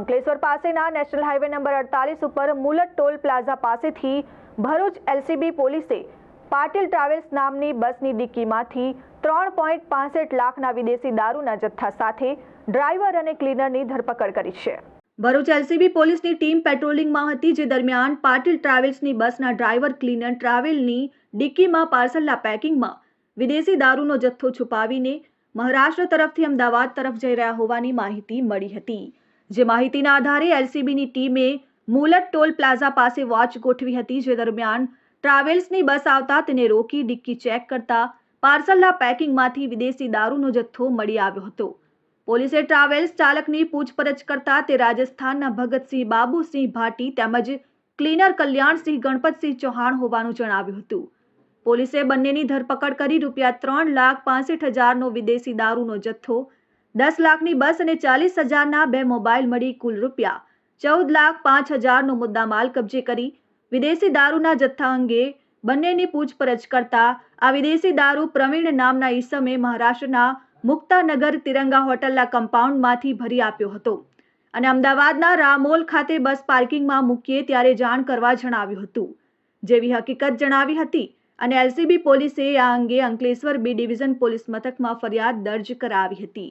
અંકલેશ્વર પાસેના national highway number અડતાલીસ ઉપર મુલટ ટોલ પ્લાઝા પાસેથી ભરૂચ એલસીબી પોલીસે પાટીલ ટ્રાવેલ્સ નામની બસની ડિક્કીમાંથી ત્રણ પોઈન્ટ પાસઠ લાખના વિદેશી દારૂના જથ્થા સાથે ડ્રાઈવર અને ક્લીનરની ધરપકડ કરી છે. ભરૂચ એલસીબી પોલીસની ટીમ પેટ્રોલિંગમાં હતી, જે દરમિયાન પાટીલ ટ્રાવેલ્સની બસના ડ્રાઈવર, ક્લીનર ટ્રાવેલની ડિક્કીમાં પાર્સલના પેકિંગમાં વિદેશી દારૂનો જથ્થો છુપાવીને મહારાષ્ટ્ર તરફથી અમદાવાદ તરફ જઈ રહ્યા હોવાની માહિતી મળી હતી. જે માહિતીના આધારે એલસીબીની ટીમે મુલત ટોલ પ્લાઝા પાસે વોચ ગોઠવી હતી, જે દરમિયાન ટ્રાવેલ્સની બસ આવતા તેને રોકી ડિક્કી ચેક કરતા પાર્સલના પેકિંગમાંથી વિદેશી દારૂનો જથ્થો મળી આવ્યો હતો. પોલીસે ટ્રાવેલ્સ ચાલકની પૂછપરછ કરતા તે રાજસ્થાનના ભગતસિંહ બાબુસિંહ ભાટી તેમજ ક્લીનર કલ્યાણસિંહ ગણપતસિંહ ચૌહાણ હોવાનું જણાવ્યું હતું. પોલીસે બંનેની ધરપકડ કરી રૂપિયા ત્રણ લાખ પાસઠ હજારનો વિદેશી દારૂનો જથ્થો દસ લાખની બસ અને ચાલીસ હજારના બે મોબાઈલ મળી કુલ રૂપિયા. ચૌદ લાખ પાંચ હજારનો મુદ્દામાલ કબજે કરી. વિદેશી દારૂના જથ્થા અંગે બંનેની પૂછપરછ કરતા આ વિદેશી દારૂ પ્રવીણ નામના ઈસમે મહારાષ્ટ્રના મુક્તાનગર તિરંગા હોટલના કમ્પાઉન્ડમાંથી ભરી આપ્યો હતો. અને અમદાવાદના રામોલ ખાતે બસ પાર્કિંગમાં મૂકીએ ત્યારે જાણ કરવા જણાવ્યું હતું. જેવી હકીકત જણાવી હતી અને એલસીબી પોલીસે આ અંગે અંકલેશ્વર બી ડિવિઝન પોલીસ મથકમાં ફરિયાદ દર્જ કરાવી હતી.